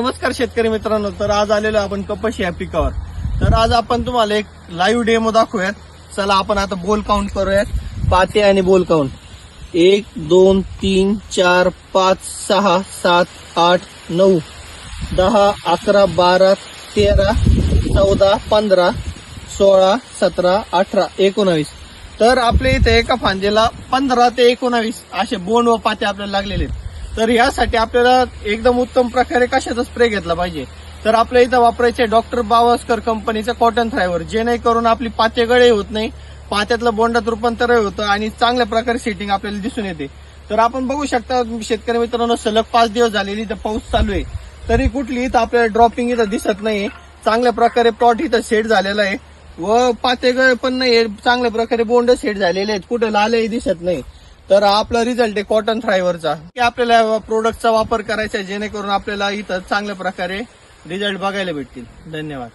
नमस्कार शेतकरी मित्रांनो तर आज आलेलो आपण कपाशी या पिकावर. तर आज आपण तुम्हाला एक लाईव्ह डेमो दाखवूयात. चला आपण आता बोल काउंट करूयात. पाते आणि बोल काउंट एक दोन तीन चार पाच सहा सात आठ नऊ दहा अकरा बारा तेरा चौदा पंधरा सोळा सतरा अठरा एकोणावीस. तर आपल्या इथे एका फांदीला पंधरा ते एकोणावीस असे बोंड व पाते आपल्याला लागलेले आहेत. तर यासाठी आपल्याला एकदम उत्तम प्रकारे कशाचा स्प्रे घेतला पाहिजे. तर आपल्या इथं वापरायचे डॉक्टर बावस्कर कंपनीचं कॉटन थ्रायवर जेणेकरून आपली पाते गळे होत नाही पात्यातलं बोंडात रूपांतरही होतं आणि चांगल्या प्रकारे सेटिंग आपल्याला दिसून येते. तर आपण बघू शकता शेतकरी मित्रांनो सलग पाच दिवस झालेली इथं पाऊस चालू आहे. तरी कुठली इथं आपल्याला ड्रॉपिंग इथं दिसत नाही चांगल्या प्रकारे प्लॉट इथं सेट झालेला आहे. व पातेगळ पण नाही चांगल्या प्रकारे बोंड सेट झालेले आहेत. कुठं लालही दिसत नाही. तर आपला रिझल्ट आहे कॉटन फ्रायवरचा की आपल्याला प्रोडक्टचा वापर करायचा आहे जेणेकरून आपल्याला इथं चांगल्या प्रकारे रिझल्ट बघायला भेटतील. धन्यवाद.